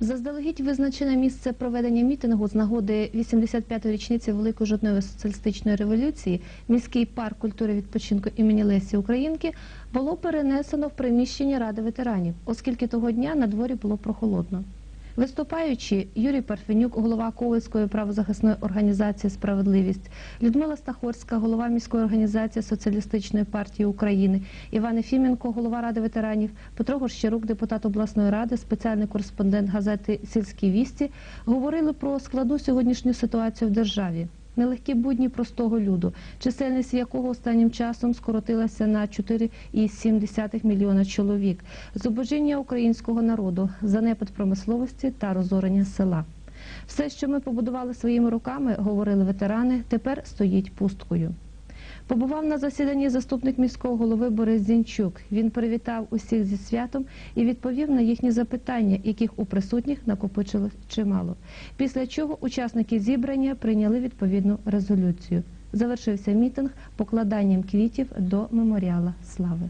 Заздалегідь визначене місце проведення мітингу з нагоди 85-ї річниці Великої жодної соціалістичної революції, міський парк культури відпочинку імені Лесі Українки, було перенесено в приміщення Ради ветеранів, оскільки того дня на дворі було прохолодно. Виступаючи, Юрій Парфенюк, голова Ковальської правозахисної організації Справедливість, Людмила Стахорська, голова міської організації Соціалістичної партії України, Іван Ефіменко, голова Ради ветеранів, Петро Горщирук, депутат обласної ради, спеціальний кореспондент газети Сільські вісті, говорили про складну сьогоднішню ситуацію в державі. Нелегкі будні простого люду, чисельність якого останнім часом скоротилася на 4,7 мільйона чоловік, зубожіння українського народу, занепад промисловості та розорення села. Все, що ми побудували своїми руками, говорили ветерани, тепер стоїть пусткою. Побував на засіданні заступник міського голови Борис Зінчук. Він привітав усіх зі святом і відповів на їхні запитання, яких у присутніх накопичилось чимало. Після чого учасники зібрання прийняли відповідну резолюцію. Завершився мітинг покладанням квітів до меморіала слави.